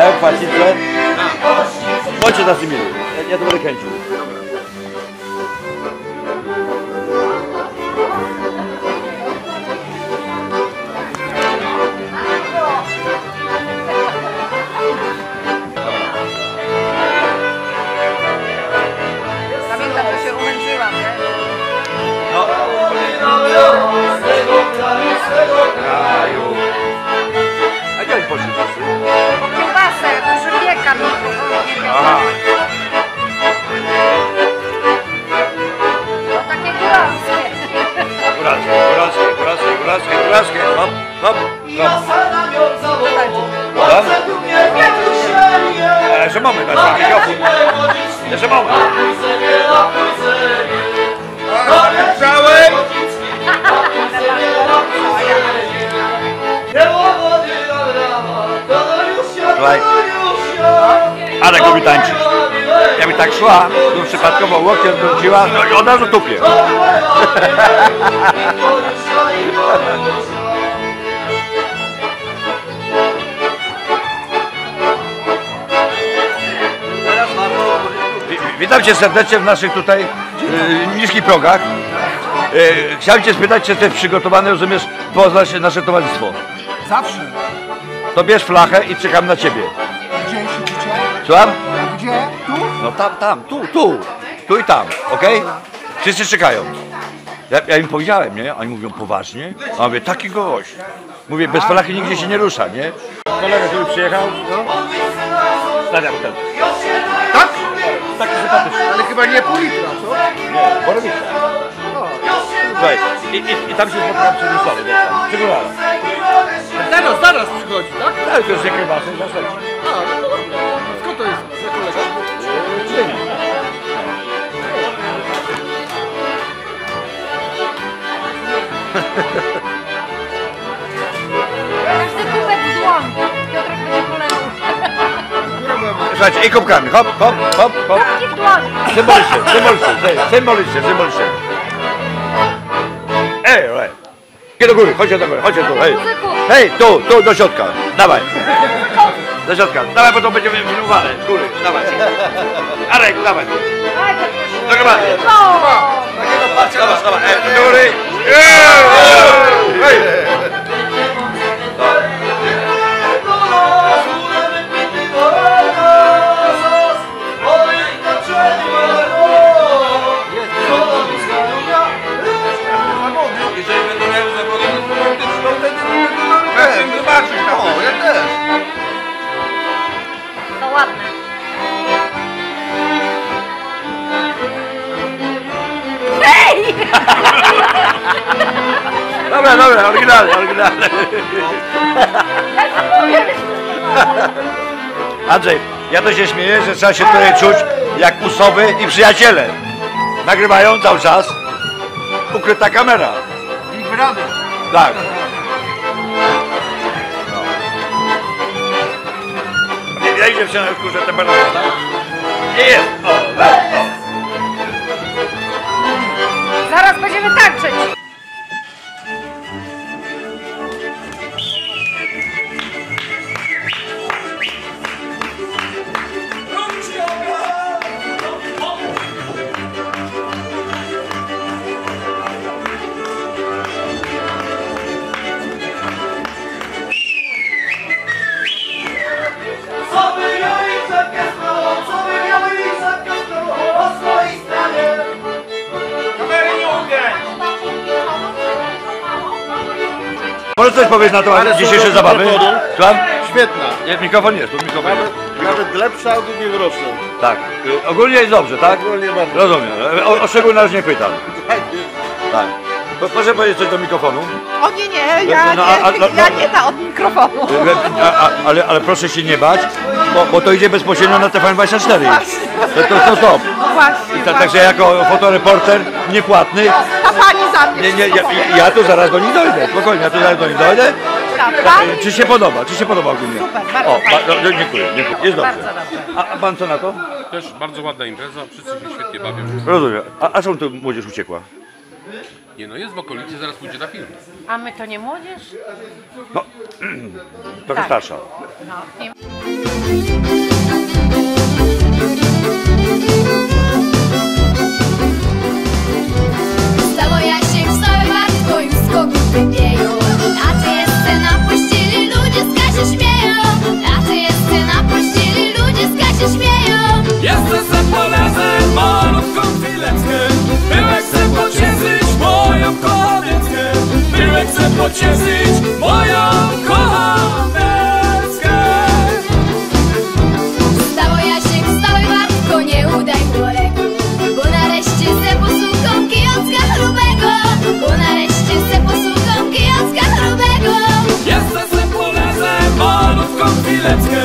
Daj płacicę. Bądźcie na imieniu. Ja, ja to będę kręcił. Jeszcze moment, na sam mikrofon. Jeszcze moment. Całem! Słuchaj, Arek lubi tańczyć. Jakby tak szła, to przypadkowo łokcie odwróciła, no i od razu tupie. Witam Cię serdecznie w naszych tutaj e, niskich progach. E, chciałem Cię spytać, czy jesteś przygotowany, rozumiesz, poznać nasze towarzystwo. Zawsze. To bierz flachę i czekam na Ciebie. Gdzie siedzicie? Słucham? Gdzie? Tu? No tam, tam, tu, tu, tu i tam, okej? Wszyscy czekają. Ja, ja im powiedziałem, nie? Oni mówią poważnie. A mówię, taki gość. Mówię, bez flachy nigdzie się nie rusza, nie? Kolega, który przyjechał, stawiam ten. Tak? Taki sympatyczny. Ale chyba nie pół litra, co? Nie, borowica. Słuchaj, i, i, i tam się spotkałem przy górale. Zaraz, zaraz przychodzi, tak? Ale to jest jak kiełbasy, na serce. Słuchajcie, i kubkami, hop, hop, hop, hop. Kubki w dłoń. Symbolicznie, symbolicznie, sy- symbolicznie, symbolicznie. Ej, ej. Chodźcie do góry, chodźcie do góry, chodźcie tu, hej. Hej, tu, tu, do środka, dawaj. Do środka, dawaj, bo to będziemy filmowane, z góry, dawaj. Arek, dawaj. Do gromadki. No! Dawaj, dawaj, ej, do góry. Ej, ej, Dobra, oryginalnie, oryginalnie. Andrzej, ja to się śmieję, że trzeba się tutaj czuć jak usowy i przyjaciele. Nagrywają cały czas. Ukryta kamera. Big Brother. Tak. No. Nie widać dziewczyna już kurczę temperatura, tak? Nie jest. O, tak, o. Zaraz będziemy tańczyć. Może coś powiedz na temat Ale dzisiejszej zabawy? mikrofonu. Słucham? Świetna. Nie, mikrofon jest, tu mikrofon jest. Nawet lepsza od ubiegłoroczną. Tak. Y, Ogólnie jest dobrze, tak? Ogólnie bardzo. Rozumiem. O, o szczególność nie pytam. Tak. Po- Proszę powiedzieć coś do mikrofonu. O nie, nie, ja, No, a- a- nie, no, ja no. nie da od mikrofonu. Y, a- a- Ale, ale proszę się nie bać, bo, bo to idzie bezpośrednio na TVN24. To, to, to top. No właśnie, I ta, właśnie. także jako fotoreporter niepłatny, Ta pani nie, nie, ja, ja, tu zaraz do nich dojdę, spokojnie, ja tu zaraz do nich dojdę. Tak, e, czy się podoba, czy się podoba ogólnie? Super, bardzo O, ba- fajnie. no, dziękuję, dziękuję, jest dobrze. Bardzo. A, a pan co na to? Też bardzo ładna impreza, wszyscy się świetnie bawią. Rozumiem. A, a czemu tu młodzież uciekła? Nie no, jest w okolicy, zaraz pójdzie na film. A my to nie młodzież? No, trochę Tak. starsza. No. Nie. yeah. chwileczkę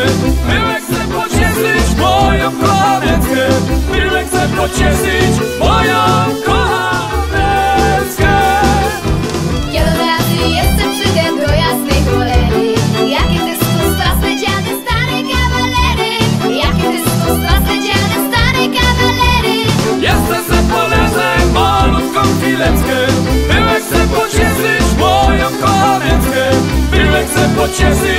Byłem chcę pocieszyć moją kochaneczkę Byłem chcę pocieszyć moją kochaneczkę Ja razy jestem przygę do jasnej cholery. Jakie ty skustasne dziady, stare kawalery. Jakie ty skustasne dziady, stare kawalery. Jestem se poleżę malutką chwileczkę. Byłem chcę pocieszyć moją kochaneczkę Byłem chcę pocieszyć